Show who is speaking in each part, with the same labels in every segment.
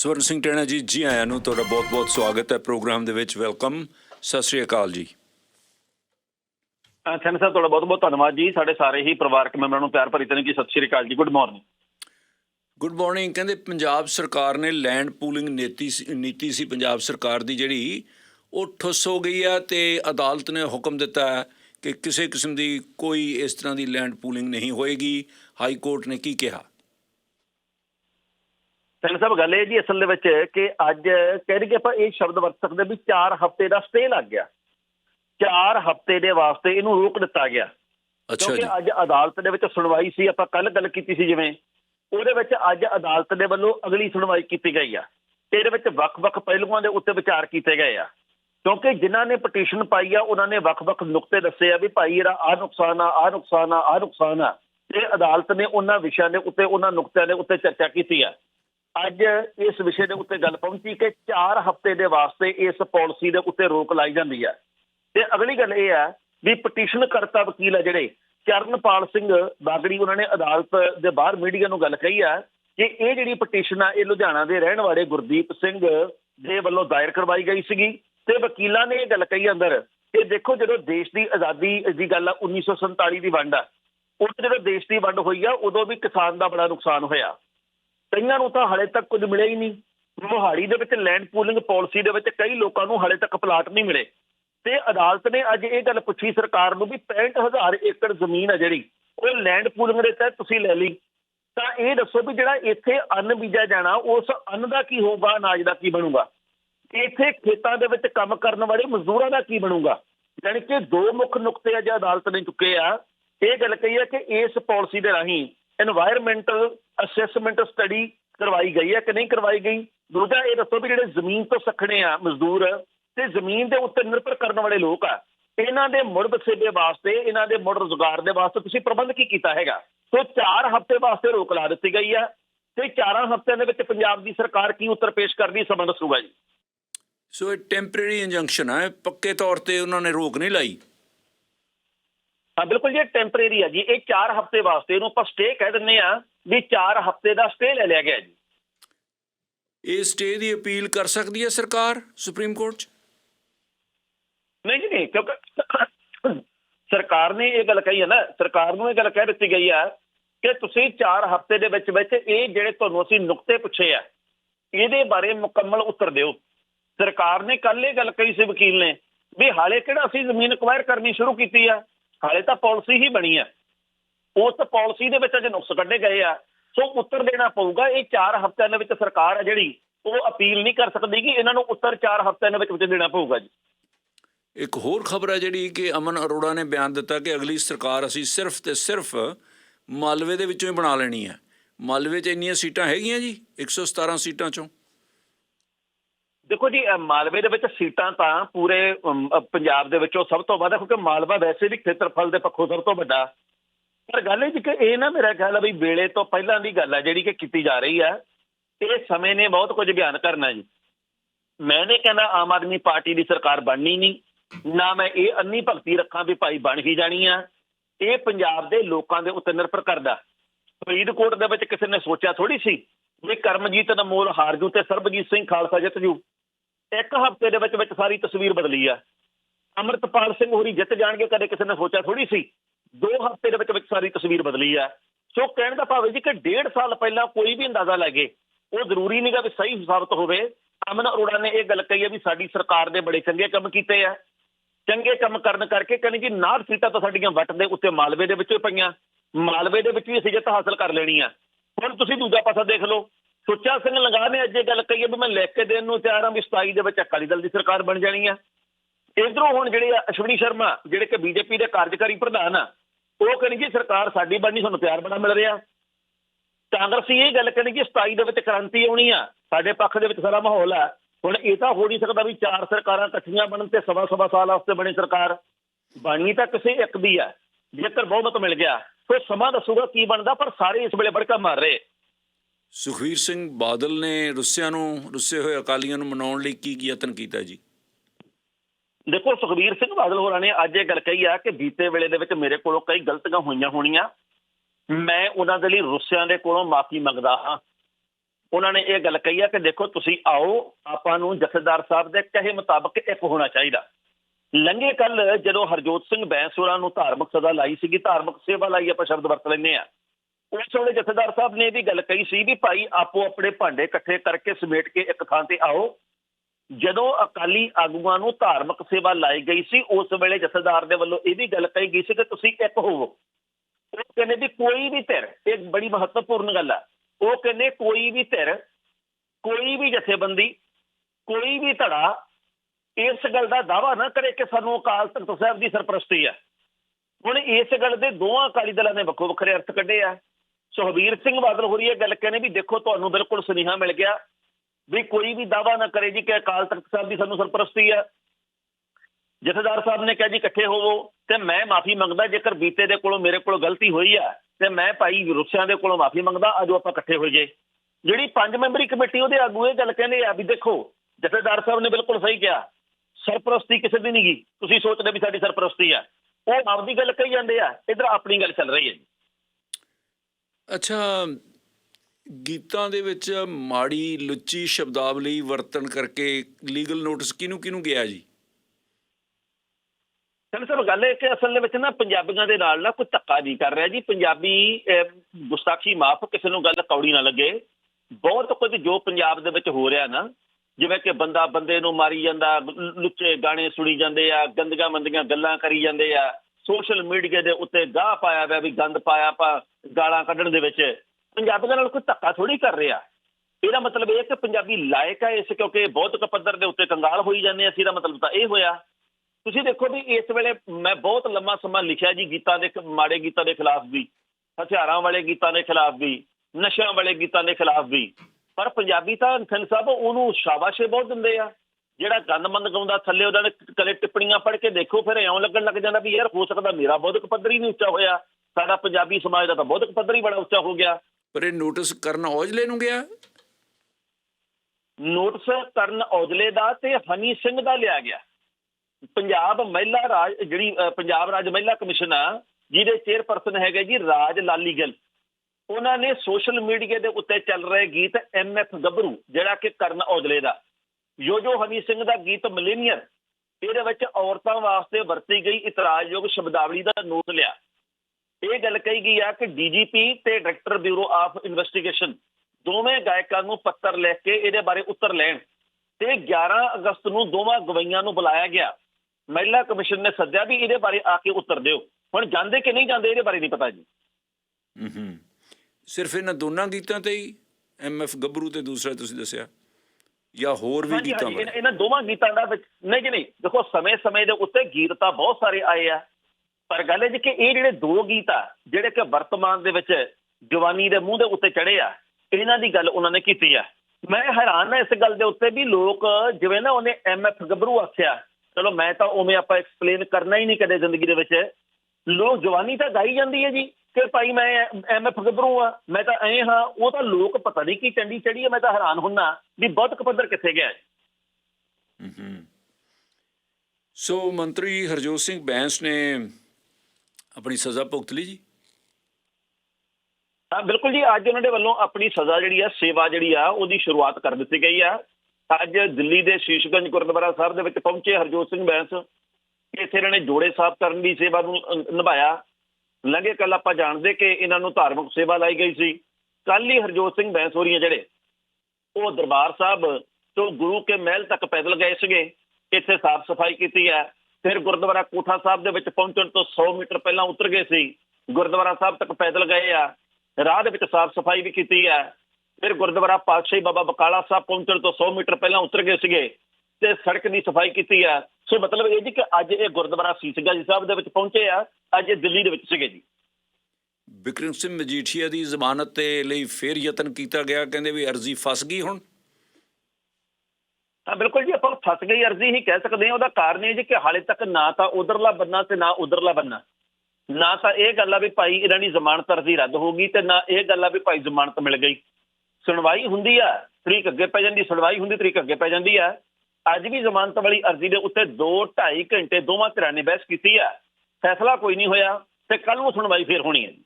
Speaker 1: ਸਵਰਨ ਸਿੰਘ ਟੈਣਾ ਜੀ ਜੀ ਆਇਆਂ ਨੂੰ ਤੁਹਾਡਾ ਬਹੁਤ-ਬਹੁਤ ਸਵਾਗਤ ਹੈ ਪ੍ਰੋਗਰਾਮ ਦੇ ਵਿੱਚ। ਵੈਲਕਮ। ਸਤਿ ਸ਼੍ਰੀ ਅਕਾਲ ਜੀ।
Speaker 2: ਥੈਂਕ ਸਰ ਤੁਹਾਡਾ ਬਹੁਤ ਬਹੁਤ ਧੰਨਵਾਦ ਜੀ। ਸਾਡੇ ਸਾਰੇ ਹੀ ਪਰਿਵਾਰਕ ਮੈਂਬਰਾਂ ਨੂੰ ਪਿਆਰ ਭਰੀ ਤਨ ਕੀ ਸਤਿ ਸ਼੍ਰੀ ਅਕਾਲ ਜੀ। ਗੁੱਡ ਮਾਰਨਿੰਗ
Speaker 1: ਗੁੱਡ ਮਾਰਨਿੰਗ ਕਹਿੰਦੇ ਪੰਜਾਬ ਸਰਕਾਰ ਨੇ ਲੈਂਡ ਪੂਲਿੰਗ ਨੀਤੀ ਨੀਤੀ ਸੀ ਪੰਜਾਬ ਸਰਕਾਰ ਦੀ ਜਿਹੜੀ ਉਹ ਠੁੱਸ ਹੋ ਗਈ ਆ ਤੇ ਅਦਾਲਤ ਨੇ ਹੁਕਮ ਦਿੱਤਾ ਕਿ ਕਿਸੇ ਕਿਸਮ ਦੀ ਕੋਈ ਇਸ ਤਰ੍ਹਾਂ ਦੀ ਲੈਂਡ ਪੂਲਿੰਗ ਨਹੀਂ ਹੋਏਗੀ। ਹਾਈ ਕੋਰਟ ਨੇ ਕੀ ਕਿਹਾ?
Speaker 2: ਥੈਂਕ ਸਾਹਿਬ ਗੱਲ ਇਹ ਜੀ ਅਸਲ ਦੇ ਵਿੱਚ ਕਿ ਅੱਜ ਕਹਿ ਰਹੀ ਕਿ ਆਪਾਂ ਇਹ ਸ਼ਬਦ ਵਰਤ ਸਕਦੇ ਵੀ 4 ਹਫ਼ਤੇ ਦਾ ਸਟੇ ਲੱਗ ਗਿਆ। 4 ਹਫ਼ਤੇ ਦੇ ਵਾਸਤੇ ਇਹਨੂੰ ਰੋਕ ਦਿੱਤਾ ਗਿਆ।
Speaker 1: ਅੱਛਾ
Speaker 2: ਕਿਉਂਕਿ
Speaker 1: ਜੀ।
Speaker 2: ਅੱਜ ਅਦਾਲਤ ਦੇ ਵਿੱਚ ਸੁਣਵਾਈ ਸੀ ਆਪਾਂ ਕੱਲ ਗੱਲ ਕੀਤੀ ਸੀ ਜਿਵੇਂ। ਉਹਦੇ ਵਿੱਚ ਅੱਜ ਅਦਾਲਤ ਦੇ ਵੱਲੋਂ ਅਗਲੀ ਸੁਣਵਾਈ ਕੀਤੀ ਗਈ ਆ। ਤੇ ਇਹਦੇ ਵਿੱਚ ਵੱਖ-ਵੱਖ ਪਹਿਲੂਆਂ ਦੇ ਉੱਤੇ ਵਿਚਾਰ ਕੀਤੇ ਗਏ ਆ। ਕਿਉਂਕਿ ਜਿਨ੍ਹਾਂ ਨੇ ਪਟੀਸ਼ਨ ਪਾਈ ਆ ਉਹਨਾਂ ਨੇ ਵੱਖ-ਵੱਖ ਨੁਕਤੇ ਦੱਸੇ ਆ ਵੀ ਭਾਈ ਇਹਦਾ ਆਹ ਨੁਕਸਾਨ ਆ ਆਹ ਨੁਕਸਾਨ ਆ ਆਹ ਨੁਕਸਾਨ ਆ। ਤੇ ਅਦਾਲਤ ਨੇ ਉਹਨਾਂ ਵਿਸ਼ਿਆਂ ਦੇ ਉੱਤੇ ਉਹਨਾਂ ਨੁਕਤਿਆਂ ਦੇ ਉੱਤੇ ਚਰਚਾ ਕੀਤੀ ਆ। ਅੱਜ ਇਸ ਵਿਸ਼ੇ ਦੇ ਉੱਤੇ ਗੱਲ ਪਹੁੰਚੀ ਕਿ 4 ਹਫ਼ਤੇ ਦੇ ਵਾਸਤੇ ਇਸ ਪਾਲਿਸੀ ਦੇ ਉੱਤੇ ਰੋਕ ਲਾਈ ਜਾਂਦੀ ਹੈ। ਤੇ ਅਗਲੀ ਗੱਲ ਇਹ ਹੈ ਵੀ ਪਟੀਸ਼ਨ ਕਰਤਾ ਵਕੀਲ ਆ ਜਿਹੜੇ, ਚਰਨਪਾਲ ਸਿੰਘ ਬਾਗੜੀ, ਉਹਨਾਂ ਨੇ ਅਦਾਲਤ ਦੇ ਬਾਹਰ ਮੀਡੀਆ ਨੂੰ ਗੱਲ ਕਹੀ ਆ ਕਿ ਇਹ ਜਿਹੜੀ ਪਟੀਸ਼ਨ ਆ, ਇਹ ਲੁਧਿਆਣਾ ਦੇ ਰਹਿਣ ਵਾਲੇ ਗੁਰਦੀਪ ਸਿੰਘ ਦੇ ਵੱਲੋਂ ਦਾਇਰ ਕਰਵਾਈ ਗਈ ਸੀਗੀ। ਤੇ ਵਕੀਲਾਂ ਨੇ ਇਹ ਗੱਲ ਕਹੀ ਅੰਦਰ ਕਿ ਦੇਖੋ ਜਦੋਂ ਦੇਸ਼ ਦੀ ਆਜ਼ਾਦੀ ਦੀ ਗੱਲ ਆ 1947 ਦੀ ਵੰਡ ਆ ਉਦੋਂ ਜਦੋਂ ਦੇਸ਼ ਦੀ ਵੰਡ ਹੋਈ ਆ, ਉਦੋਂ ਵੀ ਕਿਸਾਨ ਦਾ ਬੜਾ ਨੁਕਸਾਨ ਹੋਇਆ। ਕਈਆਂ ਨੂੰ ਤਾਂ ਹਲੇ ਤੱਕ ਕੁਝ ਮਿਲਿਆ ਹੀ ਨਹੀਂ। ਮੋਹਾਲੀ ਦੇ ਵਿੱਚ ਲੈਂਡ ਪੂਲਿੰਗ ਪਾਲਿਸੀ ਦੇ ਵਿੱਚ ਕਈ ਲੋਕਾਂ ਨੂੰ ਹਲੇ ਤੱਕ ਪਲਾਟ ਨਹੀਂ ਮਿਲੇ। ਤੇ ਅਦਾਲਤ ਨੇ ਅੱਜ ਇਹ ਗੱਲ ਪੁੱਛੀ ਸਰਕਾਰ ਨੂੰ ਵੀ 65000 ਏਕੜ ਜ਼ਮੀਨ ਆ ਜਿਹੜੀ, ਉਹ ਲੈਂਡ ਪੂਲਿੰਗ ਦੇ ਤਹਿਤ ਤੁਸੀਂ ਲੈ ਲਈ। ਤਾਂ ਇਹ ਦੱਸੋ ਵੀ ਜਿਹੜਾ ਇੱਥੇ ਅੰਨ ਬੀਜਿਆ ਜਾਣਾ, ਉਸ ਅੰਨ ਦਾ ਕੀ ਹੋਊਗਾ, ਅਨਾਜ ਦਾ ਕੀ ਬਣੂਗਾ? ਇੱਥੇ ਖੇਤਾਂ ਦੇ ਵਿੱਚ ਕੰਮ ਕਰਨ ਵਾਲੇ ਮਜ਼ਦੂਰਾਂ ਦਾ ਕੀ ਬਣੂਗਾ? ਯਾਨੀ ਕਿ ਦੋ ਮੁੱਖ ਨੁਕਤੇ ਆ ਅਦਾਲਤ ਨੇ ਚੁੱਕੇ ਆ। ਇਹ ਗੱਲ ਕਹੀ ਹੈ ਕਿ ਇਸ ਪਾਲਿਸੀ ਦੇ ਰਾਹੀਂ এনवायरमेंटल ਅਸੈਸਮੈਂਟ ਸਟੱਡੀ ਕਰਵਾਈ ਗਈ ਹੈ ਕਿ ਨਹੀਂ ਕਰਵਾਈ ਗਈ? ਦੂਜਾ ਇਹ ਦੱਸੋ ਵੀ ਜਿਹੜੇ ਜ਼ਮੀਨ ਤੋਂ ਸਖਣੇ ਆ, ਮਜ਼ਦੂਰ, ਤੇ ਜ਼ਮੀਨ ਦੇ ਉੱਤੇ ਨਿਰਭਰ ਕਰਨ ਵਾਲੇ ਲੋਕ ਆ, ਇਹਨਾਂ ਦੇ ਮੁੜ ਵਸੇਬੇ ਵਾਸਤੇ, ਇਹਨਾਂ ਦੇ ਮੁੜ ਰੁਜ਼ਗਾਰ ਦੇ ਵਾਸਤੇ ਤੁਸੀਂ ਪ੍ਰਬੰਧ ਕੀ ਕੀਤਾ ਹੈਗਾ? ਸੋ 4 ਹਫ਼ਤੇ ਵਾਸਤੇ ਰੋਕ ਲਾ ਦਿੱਤੀ ਗਈ ਆ, ਤੇ 4 ਹਫ਼ਤਿਆਂ ਦੇ ਵਿੱਚ ਪੰਜਾਬ ਦੀ ਸਰਕਾਰ ਕੀ ਉੱਤਰ ਪੇਸ਼ ਕਰਦੀ ਸਮਾਂ ਦੱਸੂਗਾ ਜੀ।
Speaker 1: ਸੋ ਇਹ ਟੈਂਪਰੇਰੀ ਇੰਜੰਕਸ਼ਨ ਹੈ ਪੱਕੇ ਤੌਰ ਤੇ ਉਹਨਾਂ ਨੇ ਰੋਕ ਨਹੀਂ ਲਾਈ।
Speaker 2: ਹਾਂ ਬਿਲਕੁਲ ਜੀ ਟੈਂਪਰੇਰੀ ਆ ਜੀ। ਇਹ 4 ਹਫ਼ਤੇ ਵਾਸਤੇ ਇਹਨੂੰ ਆਪਾਂ ਸਟੇ ਕਹਿ ਦਿੰਨੇ ਆ ਵੀ 4 ਹਫ਼ਤੇ ਦਾ ਸਟੇ ਲੈ ਲਿਆ ਗਿਆ ਜੀ।
Speaker 1: ਇਹ ਸਟੇ ਦੀ ਅਪੀਲ ਕਰ ਸਕਦੀ ਹੈ ਸਰਕਾਰ ਸੁਪਰੀਮ ਕੋਰਟ 'ਚ?
Speaker 2: ਨਹੀਂ ਜੀ ਨਹੀਂ ਕਿਉਂਕਿ ਸਰਕਾਰ ਨੇ ਇਹ ਗੱਲ ਕਹੀ ਹੈ ਨਾ ਸਰਕਾਰ ਨੂੰ ਇਹ ਗੱਲ ਕਹਿ ਦਿੱਤੀ ਗਈ ਆ ਕਿ ਤੁਸੀਂ 4 ਹਫ਼ਤੇ ਦੇ ਵਿੱਚ ਵਿੱਚ ਇਹ ਜਿਹੜੇ ਤੁਹਾਨੂੰ ਅਸੀਂ ਨੁਕਤੇ ਪੁੱਛੇ ਆ ਇਹਦੇ ਬਾਰੇ ਮੁਕੰਮਲ ਉੱਤਰ ਦਿਓ। ਸਰਕਾਰ ਨੇ ਕੱਲ ਇਹ ਗੱਲ ਕਹੀ ਸੀ ਵਕੀਲ ਨੇ ਵੀ ਹਾਲੇ ਕਿਹੜਾ ਅਸੀਂ ਜ਼ਮੀਨ ਅਕਵਾਇਰ ਕਰਨੀ ਸ਼ੁਰੂ ਕੀਤੀ ਆ? ਹਾਲੇ ਤਾਂ ਪਾਲਿਸੀ ਹੀ ਬਣੀ ਆ। ਉਸ ਪਾਲਿਸੀ ਦੇ ਵਿੱਚ ਅਜੇ ਨੁਕਸ ਕੱਢੇ ਗਏ ਆ। ਸੋ ਉੱਤਰ ਦੇਣਾ ਪਊਗਾ, ਇਹ 4 ਹਫ਼ਤਿਆਂ ਦੇ ਵਿੱਚ ਸਰਕਾਰ ਆ ਜਿਹੜੀ, ਉਹ ਅਪੀਲ ਨਹੀਂ ਕਰ ਸਕਦੀ ਕਿ ਇਹਨਾਂ ਨੂੰ ਉੱਤਰ 4 ਹਫ਼ਤਿਆਂ ਦੇ ਵਿੱਚ ਵਿੱਚ ਦੇਣਾ ਪਊਗਾ ਜੀ।
Speaker 1: ਇੱਕ ਹੋਰ ਖਬਰ ਹੈ ਜਿਹੜੀ ਕਿ ਅਮਨ ਅਰੋੜਾ ਨੇ ਬਿਆਨ ਦਿੱਤਾ ਕਿ ਅਗਲੀ ਸਰਕਾਰ ਅਸੀਂ ਸਿਰਫ ਤੇ ਸਿਰਫ ਮਾਲਵੇ ਦੇ ਵਿੱਚੋਂ ਹੀ ਬਣਾ ਲੈਣੀ ਹੈ। ਮਾਲਵੇ 'ਚ ਇੰਨੀਆਂ ਸੀਟਾਂ ਹੈਗੀਆਂ ਜੀ 117 ਸੀਟਾਂ 'ਚੋਂ।
Speaker 2: ਦੇਖੋ ਜੀ ਮਾਲਵੇ ਦੇ ਵਿੱਚ ਸੀਟਾਂ ਤਾਂ ਪੂਰੇ ਪੰਜਾਬ ਦੇ ਵਿੱਚੋਂ ਸਭ ਤੋਂ ਵੱਧ ਕਿਉਂਕਿ ਮਾਲਵਾ ਵੈਸੇ ਵੀ ਖੇਤਰਫਲ ਦੇ ਪੱਖੋਂ ਸਭ ਤੋਂ ਵੱਡਾ। ਪਰ ਗੱਲ ਇਹ ਜੀ ਕਿ ਇਹ ਨਾ ਮੇਰਾ ਖਿਆਲ ਹੈ ਵੀ ਵੇਲੇ ਤੋਂ ਪਹਿਲਾਂ ਦੀ ਗੱਲ ਆ, ਜਿਹੜੀ ਕਿ ਕੀਤੀ ਜਾ ਰਹੀ ਹੈ ਇਹ ਸਮੇਂ ਨੇ ਬਹੁਤ ਕੁਝ ਬਿਆਨ ਕਰਨਾ ਜੀ। ਮੈਂ ਨਹੀਂ ਕਹਿੰਦਾ ਆਮ ਆਦਮੀ ਪਾਰਟੀ ਦੀ ਸਰਕਾਰ ਬਣਨੀ ਨਹੀਂ, ਨਾ ਮੈਂ ਇਹ ਅੰਨੀ ਭਗਤੀ ਰੱਖਾਂ ਵੀ ਭਾਈ ਬਣ ਹੀ ਜਾਣੀ ਆ। ਇਹ ਪੰਜਾਬ ਦੇ ਲੋਕਾਂ ਦੇ ਉੱਤੇ ਨਿਰਭਰ ਕਰਦਾ। ਫਰੀਦਕੋਟ ਦੇ ਵਿੱਚ ਕਿਸੇ ਨੇ ਸੋਚਿਆ ਥੋੜੀ ਸੀ ਵੀ ਕਰਮਜੀਤ ਅਨਮੋਲ ਹਾਰ ਜੂ ਤੇ ਸਰਬਜੀਤ ਸਿੰਘ ਖਾਲਸਾ ਜਿੱਤ ਜੂ। ਇੱਕ ਹਫ਼ਤੇ ਦੇ ਵਿੱਚ ਵਿੱਚ ਸਾਰੀ ਤਸਵੀਰ ਬਦਲੀ ਆ। ਅਮਰਤਪਾਲ ਸਿੰਘ ਹੋਰੀ ਜਿੱਤ ਜਾਣਗੇ, ਕਦੇ ਕਿਸੇ ਨੇ ਸੋਚਿਆ ਥੋੜੀ ਸੀ। ਦੋ ਹਫ਼ਤੇ ਦੇ ਵਿੱਚ ਵਿੱਚ ਸਾਰੀ ਤਸਵੀਰ ਬਦਲੀ ਆ। ਸੋ ਕਹਿਣ ਦਾ ਭਾਵ ਹੈ ਜੀ ਕਿ ਡੇਢ ਸਾਲ ਪਹਿਲਾਂ ਕੋਈ ਵੀ ਅੰਦਾਜ਼ਾ ਲੱਗੇ ਉਹ ਜ਼ਰੂਰੀ ਨਹੀਂਗਾ ਵੀ ਸਹੀ ਸਾਬਤ ਹੋਵੇ। ਅਮਨ ਅਰੋੜਾ ਨੇ ਇਹ ਗੱਲ ਕਹੀ ਹੈ ਵੀ ਸਾਡੀ ਸਰਕਾਰ ਦੇ ਬੜੇ ਚੰਗੇ ਕੰਮ ਕੀਤੇ ਆ। ਚੰਗੇ ਕੰਮ ਕਰਨ ਕਰਕੇ ਕਹਿੰਦੇ ਜੀ 69 ਸੀਟਾਂ ਤਾਂ ਸਾਡੀਆਂ ਵੱਟ ਦੇ ਉੱਤੇ ਮਾਲਵੇ ਦੇ ਵਿੱਚੋਂ ਪਈਆਂ। ਮਾਲਵੇ ਦੇ ਵਿੱਚ ਵੀ ਅਸੀਂ ਜਿੱਤ ਹਾਸਲ ਕਰ ਲੈਣੀ ਆ। ਹੁਣ ਤੁਸੀਂ ਦੂਜਾ ਪਾਸਾ ਦੇਖ ਲਓ। ਸੁੱਚਾ ਸਿੰਘ ਲੰਗਾ ਨੇ ਅੱਜ ਇਹ ਗੱਲ ਕਹੀ ਹੈ ਵੀ ਮੈਂ ਲਿਖ ਕੇ ਦੇਣ ਨੂੰ ਤਿਆਰ ਹਾਂ ਵੀ 27 ਦੇ ਵਿੱਚ ਅਕਾਲੀ ਦਲ ਦੀ ਸਰਕਾਰ ਬਣ ਜਾਣੀ ਆ। ਇਧਰੋਂ ਹੁਣ ਜਿਹੜੇ ਅਸ਼ਵਨੀ ਸ਼ਰਮਾ, ਜਿਹੜੇ ਕਿ ਬੀਜੇਪੀ ਦੇ ਕਾਰਜਕਾਰੀ ਪ੍ਰਧਾਨ ਆ, ਉਹ ਕਹਿੰਦੇ ਜੀ ਸਰਕਾਰ ਸਾਡੀ ਬਣਨੀ, ਸਾਨੂੰ ਤਿਆਰ ਬਣਾ ਮਿਲ ਰਿਹਾ। ਕਾਂਗਰਸੀ ਇਹ ਗੱਲ ਕਹਿੰਦੇ ਕਿ 27 ਦੇ ਵਿੱਚ ਕ੍ਰਾਂਤੀ ਆਉਣੀ ਆ, ਸਾਡੇ ਪੱਖ ਦੇ ਵਿੱਚ ਸਾਰਾ ਮਾਹੌਲ ਆ। ਹੁਣ ਇਹ ਤਾਂ ਹੋ ਨਹੀਂ ਸਕਦਾ ਵੀ ਚਾਰ ਸਰਕਾਰਾਂ ਇਕੱਠੀਆਂ ਬਣਨ ਤੇ ਸਵਾ ਸਵਾ ਸਾਲ ਵਾਸਤੇ ਬਣੀ ਸਰਕਾਰ। ਬਣਨੀ ਤਾਂ ਕਿਸੇ ਇੱਕ ਦੀ ਆ। ਜੇਕਰ ਬਹੁਮਤ ਮਿਲ ਗਿਆ ਸੋ ਸਮਾਂ ਦੱਸੂਗਾ ਕੀ ਬਣਦਾ, ਪਰ ਸਾਰੇ ਇਸ ਵੇਲੇ ਬੜਕਾ ਮਾਰ ਰਹੇ।
Speaker 1: ਸੁਖਵੀਰ ਸਿੰਘ ਬਾਦਲ ਨੇ ਰੁੱਸਿਆਂ ਨੂੰ, ਰੁੱਸੇ ਹੋਏ ਅਕਾਲੀਆਂ ਨੂੰ ਮਨਾਉਣ ਲਈ ਕੀ ਕੀ ਯਤਨ ਕੀਤਾ ਜੀ?
Speaker 2: ਦੇਖੋ ਸੁਖਬੀਰ ਸਿੰਘ ਬਾਦਲ ਹੋਰਾਂ ਨੇ ਅੱਜ ਇਹ ਗੱਲ ਕਹੀ ਆ ਕਿ ਬੀਤੇ ਵੇਲੇ ਦੇ ਵਿੱਚ ਮੇਰੇ ਕੋਲੋਂ ਕਈ ਗਲਤੀਆਂ ਹੋਈਆਂ ਹੋਣੀਆਂ। ਮੈਂ ਉਹਨਾਂ ਦੇ ਲਈ ਰੁੱਸਿਆਂ ਦੇ ਕੋਲੋਂ ਮਾਫੀ ਮੰਗਦਾ ਹਾਂ। ਉਹਨਾਂ ਨੇ ਇਹ ਗੱਲ ਕਹੀ ਆ ਕਿ ਦੇਖੋ, ਤੁਸੀਂ ਆਓ, ਆਪਾਂ ਨੂੰ ਜਥੇਦਾਰ ਸਾਹਿਬ ਦੇ ਕਹੇ ਮੁਤਾਬਕ ਇੱਕ ਹੋਣਾ ਚਾਹੀਦਾ। ਲੰਘੇ ਕੱਲ ਜਦੋਂ ਹਰਜੋਤ ਸਿੰਘ ਬੈਂਸ ਹੋਰਾਂ ਨੂੰ ਧਾਰਮਿਕ ਸਜ਼ਾ ਲਾਈ ਸੀਗੀ, ਧਾਰਮਿਕ ਸੇਵਾ ਲਈ ਆਪਾਂ ਸ਼ਬਦ ਵਰਤ ਲੈਂਦੇ ਆ ਉਸ ਵੇਲੇ ਜਥੇਦਾਰ ਸਾਹਿਬ ਨੇ ਇਹ ਵੀ ਗੱਲ ਕਹੀ ਸੀ ਵੀ ਭਾਈ ਆਪੋ ਆਪਣੇ ਭਾਂਡੇ ਇਕੱਠੇ ਕਰਕੇ ਸਮੇਟ ਕੇ ਇੱਕ ਥਾਂ ਤੇ ਆਓ। ਜਦੋਂ ਅਕਾਲੀ ਆਗੂਆਂ ਨੂੰ ਧਾਰਮਿਕ ਸੇਵਾ ਲਾਈ ਗਈ ਸੀ, ਉਸ ਵੇਲੇ ਜਥੇਦਾਰ ਦੇ ਵੱਲੋਂ ਇਹ ਵੀ ਗੱਲ ਕਹੀ ਗਈ ਸੀ ਕਿ ਤੁਸੀਂ ਇੱਕ ਹੋਵੋ। ਉਹ ਕਹਿੰਦੇ ਵੀ ਕੋਈ ਵੀ ਧਿਰ, ਇਹ ਬੜੀ ਮਹੱਤਵਪੂਰਨ ਗੱਲ ਆ। ਉਹ ਕਹਿੰਦੇ ਕੋਈ ਵੀ ਧਿਰ, ਕੋਈ ਵੀ ਜਥੇਬੰਦੀ, ਕੋਈ ਵੀ ਧੜਾ ਇਸ ਗੱਲ ਦਾ ਦਾਵਾ ਨਾ ਕਰੇ ਕਿ ਸਾਨੂੰ ਅਕਾਲ ਤਖਤ ਸਾਹਿਬ ਦੀ ਸਰਪ੍ਰਸਤੀ ਆ। ਹੁਣ ਇਸ ਗੱਲ ਦੇ ਦੋਵਾਂ ਅਕਾਲੀ ਦਲਾਂ ਨੇ ਵੱਖੋ ਵੱਖਰੇ ਅਰਥ ਕੱਢੇ ਆ। ਸੁਖਬੀਰ ਸਿੰਘ ਬਾਦਲ ਹੋਰੀ ਇਹ ਗੱਲ ਕਹਿੰਦੇ ਵੀ ਦੇਖੋ ਤੁਹਾਨੂੰ ਬਿਲਕੁਲ ਸੁਨੇਹਾ ਮਿਲ ਗਿਆ ਵੀ ਕੋਈ ਵੀ ਦਾਵਾ ਨਾ ਕਰੇ ਜੀ ਕਿ ਅਕਾਲ ਤਖਤ ਸਾਹਿਬ ਦੀ ਸਾਨੂੰ ਸਰਪ੍ਰਸਤੀ ਆ। ਜਥੇਦਾਰ ਸਾਹਿਬ ਨੇ ਕਿਹਾ ਜੀ ਇਕੱਠੇ ਹੋਵੋ ਤੇ ਮੈਂ ਮਾਫੀ ਮੰਗਦਾ ਜੇਕਰ ਬੀਤੇ ਦੇ ਕੋਲੋਂ ਮੇਰੇ ਕੋਲ ਗਲਤੀ ਹੋਈ ਆ ਤੇ ਮੈਂ ਭਾਈ ਰੁੱਸਿਆਂ ਦੇ ਕੋਲੋਂ ਮਾਫੀ ਮੰਗਦਾ ਅਜੋ ਆਪਾਂ ਇਕੱਠੇ ਹੋਈਏ ਜਿਹੜੀ ਪੰਜ ਮੈਂਬਰੀ ਕਮੇਟੀ ਉਹਦੇ ਆਗੂ ਇਹ ਗੱਲ ਕਹਿੰਦੇ ਆ ਵੀ ਦੇਖੋ, ਜਥੇਦਾਰ ਸਾਹਿਬ ਨੇ ਬਿਲਕੁਲ ਸਹੀ ਕਿਹਾ, ਸਰਪ੍ਰਸਤੀ ਕਿਸੇ ਦੀ ਨਹੀਂ ਗੀ ਤੁਸੀਂ ਸੋਚਦੇ ਵੀ ਸਾਡੀ ਸਰਪ੍ਰਸਤੀ ਆ। ਉਹ ਆਪਦੀ ਗੱਲ ਕਹੀ ਜਾਂਦੇ ਆ, ਇਧਰ ਆਪਣੀ ਗੱਲ ਚੱਲ ਰਹੀ ਹੈ ਜੀ।
Speaker 1: ਅੱਛਾ, ਗੀਤਾਂ ਦੇ ਵਿੱਚ ਮਾੜੀ ਲੁੱਚੀ ਸ਼ਬਦਾਵਲੀ ਵਰਤਣ ਕਰਕੇ ਲੀਗਲ ਨੋਟਿਸ ਕਿਹਨੂੰ ਕਿਹਨੂੰ ਗਿਆ ਜੀ?
Speaker 2: ਚਲ ਸਰ, ਗੱਲ ਇਹ ਕਿ ਅਸਲ ਦੇ ਵਿੱਚ ਨਾ ਪੰਜਾਬੀਆਂ ਦੇ ਨਾਲ ਨਾ ਕੋਈ ਧੱਕਾ ਨਹੀਂ ਕਰ ਰਿਹਾ ਜੀ। ਪੰਜਾਬੀ ਗੁਸਤਾਖੀ ਮਾਫ ਕਿਸੇ ਨੂੰ ਗੱਲ ਕੌੜੀ ਨਾ ਲੱਗੇ। ਬਹੁਤ ਕੁਝ ਜੋ ਪੰਜਾਬ ਦੇ ਵਿੱਚ ਹੋ ਰਿਹਾ ਨਾ, ਜਿਵੇਂ ਕਿ ਬੰਦਾ ਬੰਦੇ ਨੂੰ ਮਾਰੀ ਜਾਂਦਾ, ਲੁੱਚੇ ਗਾਣੇ ਸੁਣੀ ਜਾਂਦੇ ਆ ਗੰਦੀਆਂ ਮੰਦੀਆਂ ਗੱਲਾਂ ਕਰੀ ਜਾਂਦੇ ਆ, ਸੋਸ਼ਲ ਮੀਡੀਆ ਦੇ ਉੱਤੇ ਗਾਹ ਪਾਇਆ ਹੋਇਆ ਵੀ ਗੰਦ ਪਾਇਆ ਪਾ ਗਾਲਾਂ ਕੱਢਣ ਦੇ ਵਿੱਚ, ਪੰਜਾਬੀਆਂ ਨਾਲ ਕੋਈ ਧੱਕਾ ਥੋੜੀ ਕਰ ਰਿਹਾ। ਇਹਦਾ ਮਤਲਬ ਇਹ ਕਿ ਪੰਜਾਬੀ ਲਾਇਕ ਹੈ ਇਸ, ਕਿਉਂਕਿ ਬੌਧਿਕ ਪੱਧਰ ਦੇ ਉੱਤੇ ਕੰਗਾਲ ਹੋਈ ਜਾਂਦੇ ਆ ਸੀ ਇਹਦਾ ਮਤਲਬ ਤਾਂ ਇਹ ਹੋਇਆ। ਤੁਸੀਂ ਦੇਖੋ ਵੀ ਇਸ ਵੇਲੇ ਮੈਂ ਬਹੁਤ ਲੰਮਾ ਸਮਾਂ ਲਿਖਿਆ ਜੀ ਗੀਤਾਂ ਦੇ, ਮਾੜੇ ਗੀਤਾਂ ਦੇ ਖਿਲਾਫ ਵੀ। ਹਥਿਆਰਾਂ ਵਾਲੇ ਗੀਤਾਂ ਦੇ ਖਿਲਾਫ ਵੀ, ਨਸ਼ਿਆਂ ਵਾਲੇ ਗੀਤਾਂ ਦੇ ਖਿਲਾਫ ਵੀ। ਪਰ ਪੰਜਾਬੀ ਤਾਂ ਖਨ ਸਾਹਿਬ ਉਹਨੂੰ ਸ਼ਾਬਾਸ਼ੇ ਬਹੁਤ ਦਿੰਦੇ ਆ। ਜਿਹੜਾ ਗੰਦਮੰਦ ਗਾਉਂਦਾ ਥੱਲੇ ਉਹਨਾਂ ਦੇ ਕਲੇ ਟਿੱਪਣੀਆਂ ਪੜ੍ਹ ਕੇ ਦੇਖੋ, ਫਿਰ ਇਉਂ ਲੱਗਣ ਲੱਗ ਜਾਂਦਾ ਵੀ ਯਾਰ ਹੋ ਸਕਦਾ ਮੇਰਾ ਬੌਧਿਕ ਪੱਧਰ ਹੀ ਨਹੀਂ ਉੱਚਾ ਹੋਇਆ। ਸਾਡਾ ਪੰਜਾਬੀ ਸਮਾਜ ਦਾ ਤਾਂ ਬੌਧਿਕ ਪੱਧਰ ਹੀ ਬੜਾ ਉੱਚਾ ਹੋ ਗਿਆ।
Speaker 1: ਪਰ ਇਹ ਨੋਟਿਸ ਕਰਨ ਔਜਲੇ ਨੂੰ ਗਿਆ?
Speaker 2: ਨੋਟਿਸ ਕਰਨ ਔਜਲੇ ਦਾ ਤੇ ਹਨੀ ਸਿੰਘ ਦਾ ਲਿਆ ਗਿਆ। ਪੰਜਾਬ ਮਹਿਲਾ ਰਾਜ ਜਿਹੜੀ ਪੰਜਾਬ ਰਾਜ ਮਹਿਲਾ ਕਮਿਸ਼ਨ ਆ ਜਿਹਦੇ ਚੇਅਰਪਰਸਨ ਹੈਗੇ ਜੀ ਰਾਜ ਲਾਲੀਗਲ ਉਹਨਾਂ ਨੇ ਸੋਸ਼ਲ ਮੀਡੀਆ ਦੇ ਉੱਤੇ ਚੱਲ ਰਹੇ ਗੀਤ ਐਮਐਫ ਗੱਭਰੂ ਜਿਹੜਾ ਕਿ ਕਰਨ ਔਜਲੇ ਦਾ। ਜੋ ਜੋ ਹਨੀ ਸਿੰਘ ਦਾ ਗੀਤ ਮਿਲੇਨੀਅਰ ਇਹਦੇ ਵਿੱਚ ਔਰਤਾਂ ਵਾਸਤੇ ਵਰਤੀ ਗਈ ਇਤਰਾਜ਼ਯੋਗ ਸ਼ਬਦਾਵਲੀ ਦਾ ਨੋਟ ਲਿਆ। ਇਹ ਗੱਲ ਕਹੀ ਗਈ ਆ ਕਿ ਡੀਜੀਪੀ ਤੇ ਡਾਇਰੈਕਟਰ ਬਿਊਰੋ ਆਫ ਇਨਵੈਸਟੀਗੇਸ਼ਨ ਦੋਵੇਂ ਗਾਇਕਾਂ ਨੂੰ ਪੱਤਰ ਲਿਖ ਕੇ ਇਹਦੇ ਬਾਰੇ ਉੱਤਰ ਲੈਣ ਤੇ 11 ਅਗਸਤ ਨੂੰ ਦੋਵਾਂ ਗਵਈਆਂ ਨੂੰ ਬੁਲਾਇਆ ਗਿਆ। ਮਹਿਲਾ ਕਮਿਸ਼ਨ ਨੇ ਸੱਦਿਆ ਵੀ ਇਹਦੇ ਬਾਰੇ ਆ ਕੇ ਉੱਤਰ ਦਿਓ। ਹੁਣ ਜਾਂਦੇ ਕਿ ਨਹੀਂ ਜਾਂਦੇ ਇਹਦੇ ਬਾਰੇ ਨਹੀਂ ਪਤਾ ਜੀ।
Speaker 1: ਹੂੰ ਸਿਰਫ ਇਹਨਾਂ ਦੋਨਾਂ ਗੀਤਾਂ ਤੇ ਹੀ ਐਮਐਫ ਗੱਭਰੂ ਤੇ ਦੂਸਰਾ ਤੁਸੀਂ ਦੱਸਿਆ? ਜਾਂ ਹੋਰ ਵੀ ਗੀਤਾਂ ਬਾਰੇ?
Speaker 2: ਇਹਨਾਂ ਦੋਵਾਂ ਗੀਤਾਂ ਦਾ ਵਿੱਚ ਨਹੀਂ ਜੀ ਨਹੀਂ। ਦੇਖੋ ਸਮੇਂ-ਸਮੇਂ ਦੇ ਉੱਤੇ ਗੀਤ ਤਾਂ ਬਹੁਤ ਸਾਰੇ ਆਏ ਆ। ਪਰ ਗੱਲ ਇਹ ਜੀ ਕਿ ਇਹ ਜਿਹੜੇ ਦੋ ਗੀਤ ਆ, ਜਿਹੜੇ ਕਿ ਵਰਤਮਾਨ ਦੇ ਵਿੱਚ ਜਵਾਨੀ ਦੇ ਮੂੰਹ ਦੇ ਉੱਤੇ ਚੜੇ ਆ, ਇਹਨਾਂ ਦੀ ਗੱਲ ਉਹਨਾਂ ਨੇ ਕੀਤੀ ਆ। ਮੈਂ ਹੈਰਾਨ ਹਾਂ ਇਸ ਗੱਲ ਦੇ ਉੱਤੇ ਵੀ ਲੋਕ ਜਿਵੇਂ ਨਾ ਉਹਨੇ ਐਮਐਫ ਗੱਭਰੂ ਆਖਿਆ, ਚਲੋ ਮੈਂ ਤਾਂ ਉਵੇਂ ਆਪਾਂ ਐਕਸਪਲੇਨ ਕਰਨਾ ਹੀ ਨਹੀਂ ਕਦੇ ਜ਼ਿੰਦਗੀ ਦੇ ਵਿੱਚ। ਲੋਕ ਜਵਾਨੀ ਤਾਂ ਗਾਈ ਜਾਂਦੀ ਹੈ ਜੀ, ਕਿ ਭਾਈ ਮੈਂ ਐਮਐਫ ਗੱਭਰੂ ਆ, ਮੈਂ ਤਾਂ ਐ ਹਾਂ, ਉਹ ਤਾਂ ਲੋਕ ਪਤਾ ਨਹੀਂ ਕੀ ਚੰਡੀ ਚੜੀ ਹੈ ਮੈਂ ਤਾਂ ਹੈਰਾਨ ਹੁੰਨਾ ਵੀ ਬਹੁਤ ਪੱਧਰ ਕਿੱਥੇ ਗਿਆ। ਹੂੰ।
Speaker 1: ਸੋ ਮੰਤਰੀ ਹਰਜੋਤ ਸਿੰਘ ਬੈਂਸ ਨੇ ਆਪਣੀ ਸਜ਼ਾ ਭੁਗਤ ਲਈ ਜੀ?
Speaker 2: ਹਾਂ, ਬਿਲਕੁਲ ਜੀ। ਅੱਜ ਉਹਨਾਂ ਦੇ ਵੱਲੋਂ ਆਪਣੀ ਸਜ਼ਾ ਜਿਹੜੀ ਆ, ਸੇਵਾ ਜਿਹੜੀ ਆ, ਉਹਦੀ ਸ਼ੁਰੂਆਤ ਕਰ ਦਿੱਤੀ ਗਈ ਆ। ਅੱਜ ਦਿੱਲੀ ਦੇ ਸ਼ੀਸ਼ਗੰਜ ਗੁਰਦੁਆਰਾ ਸਾਹਿਬ ਦੇ ਵਿੱਚ ਪਹੁੰਚੇ ਹਰਜੋਤ ਸਿੰਘ ਬੈਂਸ। ਇੱਥੇ ਇਹਨਾਂ ਨੇ ਜੋੜੇ ਸਾਫ਼ ਕਰਨ ਦੀ ਸੇਵਾ ਨੂੰ ਨਿਭਾਇਆ। ਲੰਘੇ ਕੱਲ ਆਪਾਂ ਜਾਣਦੇ ਕਿ ਇਹਨਾਂ ਨੂੰ ਧਾਰਮਿਕ ਸੇਵਾ ਲਾਈ ਗਈ ਸੀ। ਕੱਲ ਹੀ ਹਰਜੋਤ ਸਿੰਘ ਬੈਂਸ ਹੋਰੀਆਂ ਜਿਹੜੇ, ਉਹ ਦਰਬਾਰ ਸਾਹਿਬ ਤੋਂ ਗੁਰੂ ਕੇ ਮਹਿਲ ਤੱਕ ਪੈਦਲ ਗਏ ਸੀਗੇ। ਇੱਥੇ ਸਾਫ਼ ਸਫ਼ਾਈ ਕੀਤੀ ਹੈ ਫਿਰ ਗੁਰਦੁਆਰਾ ਕੋਠਾ ਸਾਹਿਬ ਦੇ ਵਿੱਚ ਪਹੁੰਚਣ ਤੋਂ 100 ਮੀਟਰ ਪਹਿਲਾਂ ਉਤਰ ਗਏ ਸੀ। ਗੁਰਦੁਆਰਾ ਸਾਹਿਬ ਤੱਕ ਪੈਦਲ ਗਏ ਆ। ਰਾਹ ਦੇ ਵਿੱਚ ਸਾਫ਼ ਸਫ਼ਾਈ ਵੀ ਕੀਤੀ ਹੈ ਫਿਰ ਗੁਰਦੁਆਰਾ ਪਾਤਸ਼ਾਹੀ ਬਾਬਾ ਬਕਾਲਾ ਸਾਹਿਬ ਪਹੁੰਚਣ ਤੋਂ 100 ਮੀਟਰ ਪਹਿਲਾਂ ਉਤਰ ਗਏ ਸੀਗੇ ਤੇ ਸੜਕ ਦੀ ਸਫ਼ਾਈ ਕੀਤੀ ਹੈ ਸੋ ਮਤਲਬ ਇਹ ਜੀ ਕਿ ਅੱਜ ਇਹ ਗੁਰਦੁਆਰਾ ਸੀਸਗੰਜ ਸਾਹਿਬ ਦੇ ਵਿੱਚ ਪਹੁੰਚੇ ਆ, ਅੱਜ ਇਹ ਦਿੱਲੀ ਦੇ ਵਿੱਚ ਸੀਗੇ ਜੀ।
Speaker 1: ਵਿਕਰਮ ਸਿੰਘ ਮਜੀਠੀਆ ਦੀ ਜ਼ਮਾਨਤ ਤੇ ਲਈ ਫੇਰ ਯਤਨ ਕੀਤਾ ਗਿਆ। ਕਹਿੰਦੇ ਵੀ ਅਰਜ਼ੀ ਫਸ ਗਈ ਹੁਣ।
Speaker 2: ਬਿਲਕੁਲ ਜੀ, ਆਪਾਂ ਫਸ ਗਈ ਅਰਜ਼ੀ ਹੀ ਕਹਿ ਸਕਦੇ ਹਾਂ, ਉਹਦਾ ਕਾਰਨ ਇਹ ਜੀ ਕਿ ਹਾਲੇ ਤੱਕ ਨਾ ਤਾਂ ਉਧਰਲਾ ਬੰਨਾ ਤੇ ਨਾ ਉਧਰਲਾ ਬੰਨਾ। ਨਾ ਤਾਂ ਇਹ ਗੱਲ ਆ ਵੀ ਭਾਈ ਇਹਨਾਂ ਦੀ ਜ਼ਮਾਨਤ ਅਰਜ਼ੀ ਰੱਦ ਹੋ ਗਈ ਤੇ ਨਾ ਇਹ ਗੱਲ ਆ ਵੀ ਭਾਈ ਜ਼ਮਾਨਤ ਮਿਲ ਗਈ। ਸੁਣਵਾਈ ਹੁੰਦੀ ਆ, ਤਰੀਕ ਅੱਗੇ ਪੈ ਜਾਂਦੀ, ਸੁਣਵਾਈ ਹੁੰਦੀ, ਤਰੀਕ ਅੱਗੇ ਪੈ ਜਾਂਦੀ ਆ। ਅੱਜ ਵੀ ਜ਼ਮਾਨਤ ਵਾਲੀ ਅਰਜ਼ੀ ਦੇ ਉੱਤੇ 2 2.5 ਘੰਟੇ ਦੋਵਾਂ ਧਿਰਾਂ ਨੇ ਬਹਿਸ ਕੀਤੀ ਆ। ਫੈਸਲਾ ਕੋਈ ਨਹੀਂ ਹੋਇਆ ਤੇ ਕੱਲ ਨੂੰ ਸੁਣਵਾਈ ਫੇਰ ਹੋਣੀ ਹੈ ਜੀ।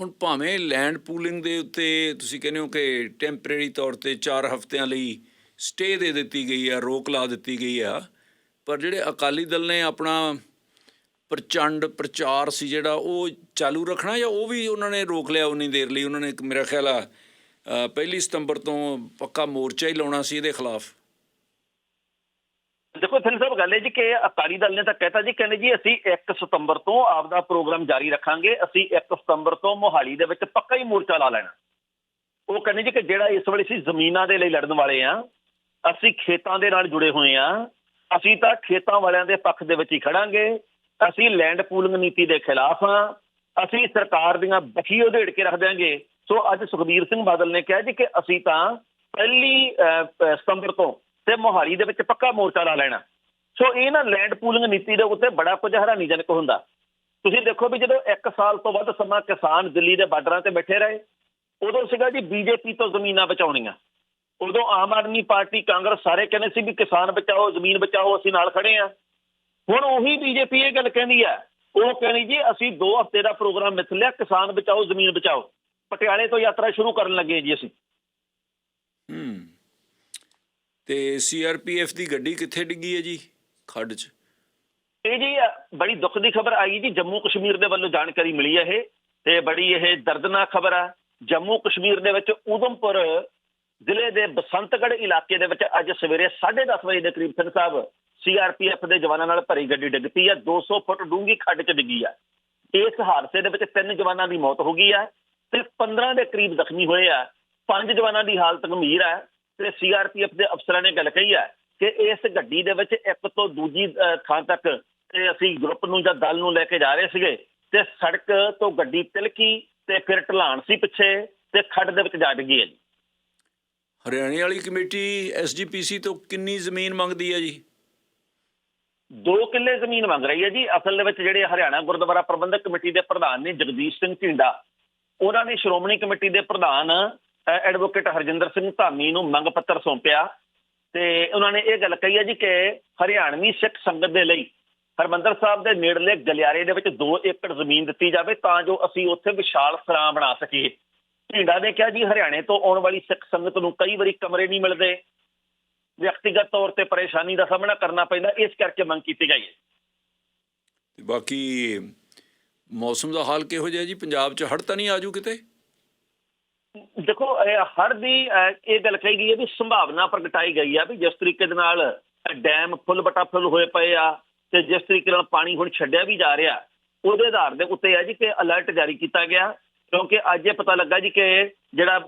Speaker 1: ਹੁਣ ਭਾਵੇਂ ਲੈਂਡ ਪੂਲਿੰਗ ਦੇ ਉੱਤੇ ਤੁਸੀਂ ਕਹਿੰਦੇ ਹੋ ਕਿ ਟੈਂਪਰੇਰੀ ਤੌਰ ਤੇ 4 ਹਫ਼ਤਿਆਂ ਲਈ ਸਟੇ ਦੇ ਦਿੱਤੀ ਗਈ ਆ, ਰੋਕ ਲਾ ਦਿੱਤੀ ਗਈ ਆ। ਪਰ ਜਿਹੜੇ ਅਕਾਲੀ ਦਲ ਨੇ ਆਪਣਾ ਪ੍ਰਚੰਡ ਪ੍ਰਚਾਰ ਸੀ ਜਿਹੜਾ, ਉਹ ਚਾਲੂ ਰੱਖਣਾ ਜਾਂ ਉਹ ਵੀ ਉਹਨਾਂ ਨੇ ਰੋਕ ਲਿਆ ਉਨੀ ਦੇਰ ਲਈ? ਉਹਨਾਂ ਨੇ ਮੇਰਾ ਖਿਆਲ ਆ ਪਹਿਲੀ ਸਤੰਬਰ ਤੋਂ ਪੱਕਾ ਮੋਰਚਾ ਹੀ ਲਾਉਣਾ ਸੀ ਇਹਦੇ ਖਿਲਾਫ।
Speaker 2: ਦੇਖੋ ਸਿੰਘ ਸਾਹਿਬ, ਗੱਲ ਹੈ ਜੀ ਕਿ ਅਕਾਲੀ ਦਲ ਨੇ ਤਾਂ ਕਹਿਤਾ ਜੀ, ਕਹਿੰਦੇ ਜੀ, ਅਸੀਂ 1 ਸਤੰਬਰ ਤੋਂ ਆਪਦਾ ਪ੍ਰੋਗਰਾਮ ਜਾਰੀ ਰੱਖਾਂਗੇ, ਅਸੀਂ 1 ਸਤੰਬਰ ਤੋਂ ਮੋਹਾਲੀ ਦੇ ਵਿੱਚ ਪੱਕਾ ਹੀ ਮੋਰਚਾ ਲਾ ਲੈਣਾ। ਉਹ ਕਹਿੰਦੇ ਜੀ ਕਿ ਜਿਹੜਾ ਇਸ ਵੇਲੇ ਅਸੀਂ ਜ਼ਮੀਨਾਂ ਦੇ ਲਈ ਲੜਨ ਵਾਲੇ ਆ ਅਸੀਂ ਖੇਤਾਂ ਦੇ ਨਾਲ ਜੁੜੇ ਹੋਏ ਆ ਅਸੀਂ ਤਾਂ ਖੇਤਾਂ ਵਾਲਿਆਂ ਦੇ ਪੱਖ ਦੇ ਵਿੱਚ ਹੀ ਖੜਾਂਗੇ, ਅਸੀਂ ਲੈਂਡ ਪੂਲਿੰਗ ਨੀਤੀ ਦੇ ਖਿਲਾਫ ਆ ਅਸੀਂ ਸਰਕਾਰ ਦੀਆਂ ਬਖੀ ਉਧੇੜ ਕੇ ਰੱਖ ਦਿਆਂਗੇ। ਸੋ ਅੱਜ ਸੁਖਬੀਰ ਸਿੰਘ ਬਾਦਲ ਨੇ ਕਿਹਾ ਜੀ ਕਿ ਅਸੀਂ ਤਾਂ ਪਹਿਲੀ ਸਤੰਬਰ ਤੋਂ ਤੇ ਮੋਹਾਲੀ ਦੇ ਵਿੱਚ ਪੱਕਾ ਮੋਰਚਾ ਲਾ ਲੈਣਾ। ਸੋ ਇਹ ਨਾ ਲੈਂਡ ਪੂਲਿੰਗ ਨੀਤੀ ਦੇ ਉੱਤੇ ਬੜਾ ਕੁਝ ਹੈਰਾਨੀਜਨਕ ਹੁੰਦਾ। ਤੁਸੀਂ ਦੇਖੋ ਵੀ ਜਦੋਂ 1 ਸਾਲ ਤੋਂ ਵੱਧ ਸਮਾਂ ਕਿਸਾਨ ਦਿੱਲੀ ਦੇ ਬਾਰਡਰਾਂ ਤੇ ਬੈਠੇ ਰਹੇ, ਉਦੋਂ ਸੀਗਾ ਜੀ ਬੀਜੇਪੀ ਤੋਂ ਜ਼ਮੀਨਾਂ ਬਚਾਉਣੀਆਂ। ਉਦੋਂ ਆਮ ਆਦਮੀ ਪਾਰਟੀ ਕਾਂਗਰਸ ਸਾਰੇ ਕਹਿੰਦੇ ਸੀ ਵੀ ਕਿਸਾਨ ਬਚਾਓ ਜ਼ਮੀਨ ਬਚਾਓ ਅਸੀਂ ਨਾਲ ਖੜੇ ਆ ਹੁਣ ਉਹੀ ਬੀਜੇਪੀ ਇਹ ਗੱਲ ਕਹਿੰਦੀ ਆ। ਉਹ ਕਹਿੰਦੀ ਜੀ ਅਸੀਂ 2 ਹਫ਼ਤੇ ਦਾ ਪ੍ਰੋਗਰਾਮ ਮਿਥ ਲਿਆ ਕਿਸਾਨ ਬਚਾਓ ਜ਼ਮੀਨ ਬਚਾਓ। ਪਟਿਆਲੇ ਤੋਂ ਯਾਤਰਾ ਸ਼ੁਰੂ ਕਰਨ ਲੱਗੇ ਜੀ ਅਸੀਂ।
Speaker 1: ਹੂੰ। ਤੇ ਸੀਆਰਪੀਐਫ ਦੀ ਗੱਡੀ ਕਿੱਥੇ ਡਿੱਗੀ ਹੈ ਜੀ ਖੱਡ 'ਚ?
Speaker 2: ਇਹ ਜੀ ਬੜੀ ਦੁੱਖ ਦੀ ਖਬਰ ਆਈ ਜੀ ਜੰਮੂ ਕਸ਼ਮੀਰ ਦੇ ਵੱਲੋਂ ਜਾਣਕਾਰੀ ਮਿਲੀ ਹੈ ਇਹ। ਤੇ ਬੜੀ ਇਹ ਦਰਦਨਾਕ ਖਬਰ ਆ। ਜੰਮੂ ਕਸ਼ਮੀਰ ਦੇ ਵਿੱਚ ਉਧਮਪੁਰ ਜ਼ਿਲ੍ਹੇ ਦੇ ਬਸੰਤਗੜ੍ਹ ਇਲਾਕੇ ਦੇ ਵਿੱਚ ਅੱਜ ਸਵੇਰੇ 10:30 ਵਜੇ ਦੇ ਕਰੀਬ ਸਿੰਘ ਸਾਹਿਬ ਸੀਆਰਪੀਐਫ ਦੇ ਜਵਾਨਾਂ ਨਾਲ ਭਰੀ ਗੱਡੀ ਡਿੱਗ ਪਈ ਆ 200 ਫੁੱਟ ਡੂੰਘੀ ਖੱਡ 'ਚ ਡਿੱਗੀ ਹੈ ਇਸ ਹਾਦਸੇ ਦੇ ਵਿੱਚ ਤਿੰਨ ਜਵਾਨਾਂ ਦੀ ਮੌਤ ਹੋ ਗਈ ਹੈ ਤੇ 15 ਦੇ ਕਰੀਬ ਜ਼ਖਮੀ ਹੋਏ ਆ। ਪੰਜ ਜਵਾਨਾਂ ਦੀ ਹਾਲਤ ਗੰਭੀਰ ਹੈ ਤੇ ਸੀਆਰਪੀਐਫ ਦੇ ਅਫਸਰਾਂ ਨੇ ਗੱਲ ਕਹੀ ਹੈ ਕਿ ਇਸ ਗੱਡੀ ਦੇ ਵਿੱਚ ਇੱਕ ਤੋਂ ਦੂਜੀ ਥਾਂ ਤੱਕ ਤੇ ਅਸੀਂ ਗਰੁੱਪ ਨੂੰ ਜਾਂ ਦਲ ਨੂੰ ਲੈ ਕੇ ਜਾ ਰਹੇ ਸੀਗੇ ਤੇ ਸੜਕ ਤੋਂ ਗੱਡੀ ਤਿਲਕੀ ਤੇ ਫਿਰ ਢਲਾਣ ਸੀ ਪਿੱਛੇ ਤੇ ਖੱਡ ਦੇ ਵਿੱਚ ਜਾ ਡਿੱਗੀ ਹੈ ਜੀ।
Speaker 1: ਹਰਿਆਣੇ ਵਾਲੀ ਕਮੇਟੀ ਐਸਜੀਪੀਸੀ ਤੋਂ ਕਿੰਨੀ ਜ਼ਮੀਨ ਮੰਗਦੀ ਹੈ ਜੀ?
Speaker 2: ਦੋ ਕਿੱਲੇ ਜ਼ਮੀਨ ਮੰਗ ਰਹੀ ਹੈ ਜੀ। ਅਸਲ ਦੇ ਵਿੱਚ ਜਿਹੜੇ ਹਰਿਆਣਾ ਗੁਰਦੁਆਰਾ ਪ੍ਰਬੰਧਕ ਕਮੇਟੀ ਦੇ ਪ੍ਰਧਾਨ ਨੇ ਜਗਦੀਸ਼ ਸਿੰਘ ਢਿੰਡਾ, ਉਹਨਾਂ ਨੇ ਸ਼੍ਰੋਮਣੀ ਕਮੇਟੀ ਦੇ ਪ੍ਰਧਾਨ ਐਡਵੋਕੇਟ ਹਰਜਿੰਦਰ ਸਿੰਘ ਧਾਮੀ ਨੂੰ ਮੰਗ ਪੱਤਰ ਸੌਂਪਿਆ। ਤੇ ਉਹਨਾਂ ਨੇ ਇਹ ਗੱਲ ਕਹੀ ਹੈ ਜੀ ਕਿ ਹਰਿਆਣਵੀ ਸਿੱਖ ਸੰਗਤ ਦੇ ਲਈ ਹਰਮੰਦਰ ਸਾਹਿਬ ਦੇ ਨੇੜਲੇ ਗਲਿਆਰੇ ਦੇ ਵਿੱਚ 2 ਏਕੜ ਜ਼ਮੀਨ ਦਿੱਤੀ ਜਾਵੇ ਤਾਂ ਜੋ ਅਸੀਂ ਉੱਥੇ ਵਿਸ਼ਾਲ ਸਰਾਂ ਬਣਾ ਸਕੀਏ। ਢਿੰਡਾ ਨੇ ਕਿਹਾ ਜੀ ਹਰਿਆਣੇ ਤੋਂ ਆਉਣ ਵਾਲੀ ਸਿੱਖ ਸੰਗਤ ਨੂੰ ਕਈ ਵਾਰੀ ਕਮਰੇ ਨਹੀਂ ਮਿਲਦੇ। ਵਿਅਕਤੀਗਤ ਤੌਰ ਤੇ ਪਰੇਸ਼ਾਨੀ ਦਾ ਸਾਹਮਣਾ ਕਰਨਾ ਪੈਂਦਾ ਇਸ ਕਰਕੇ ਮੰਗ ਕੀਤੀ ਗਈ ਹੈ।
Speaker 1: ਤੇ ਬਾਕੀ ਮੌਸਮ ਦਾ ਹਾਲ ਕਿਹੋ ਜਿਹਾ ਜੀ? ਪੰਜਾਬ 'ਚ ਹੜ੍ਹ ਤਾਂ ਨਹੀਂ ਆਜੂ ਕਿਤੇ?
Speaker 2: ਦੇਖੋ ਇਹ ਹੜ ਦੀ ਇਹ ਗੱਲ ਕਹੀ ਗਈ ਹੈ ਵੀ ਸੰਭਾਵਨਾ ਪ੍ਰਗਟਾਈ ਗਈ ਆ ਵੀ ਜਿਸ ਤਰੀਕੇ ਦੇ ਨਾਲ ਡੈਮ ਫੁੱਲ ਬਟਾ ਫੁੱਲ ਹੋਏ ਪਏ ਆ ਤੇ ਜਿਸ ਤਰੀਕੇ ਨਾਲ ਪਾਣੀ ਹੁਣ ਛੱਡਿਆ ਵੀ ਜਾ ਰਿਹਾ ਉਹਦੇ ਆਧਾਰ ਦੇ ਉੱਤੇ ਹੈ ਜੀ ਕਿ ਅਲਰਟ ਜਾਰੀ ਕੀਤਾ ਗਿਆ। ਕਿਉਂਕਿ ਅੱਜ ਇਹ ਪਤਾ ਲੱਗਾ ਜੀ ਕਿ ਜਿਹੜਾ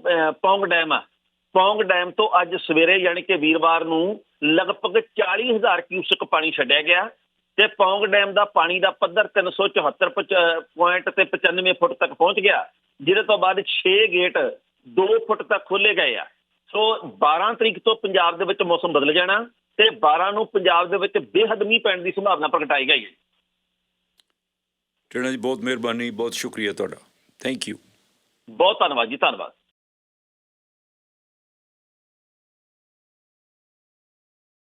Speaker 2: ਪੌਂਗ ਡੈਮ ਆ, ਪੌਂਗ ਡੈਮ ਤੋਂ ਅੱਜ ਸਵੇਰੇ ਯਾਨੀ ਕਿ ਵੀਰਵਾਰ ਨੂੰ ਲਗਭਗ 40000 ਕਿਊਸਕ ਪਾਣੀ ਛੱਡਿਆ ਗਿਆ ਤੇ ਪੌਂਗ ਡੈਮ ਦਾ ਪਾਣੀ ਦਾ ਪੱਧਰ 374 ਪੁਆਇੰਟ ਤੇ 95 ਫੁੱਟ ਤੱਕ ਪਹੁੰਚ ਗਿਆ, ਜਿਹਦੇ ਤੋਂ ਬਾਅਦ 6 ਗੇਟ 2 ਫੁੱਟ ਤੱਕ ਖੋਲੇ ਗਏ ਆ। ਸੋ 12 ਤਰੀਕ ਤੋਂ ਪੰਜਾਬ ਦੇ ਵਿੱਚ ਮੌਸਮ ਬਦਲ ਜਾਣਾ ਤੇ 12 ਨੂੰ ਪੰਜਾਬ ਦੇ ਵਿੱਚ ਬੇਹੱਦ ਮੀਂਹ ਪੈਣ ਦੀ ਸੰਭਾਵਨਾ ਪ੍ਰਗਟਾਈ ਗਈ ਹੈ।
Speaker 1: ਟੇਣਾ ਜੀ, ਬਹੁਤ ਮਿਹਰਬਾਨੀ, ਬਹੁਤ ਸ਼ੁਕਰੀਆ ਤੁਹਾਡਾ। ਥੈਂਕ ਯੂ
Speaker 2: ਬਹੁਤ ਧੰਨਵਾਦ ਜੀ ਧੰਨਵਾਦ।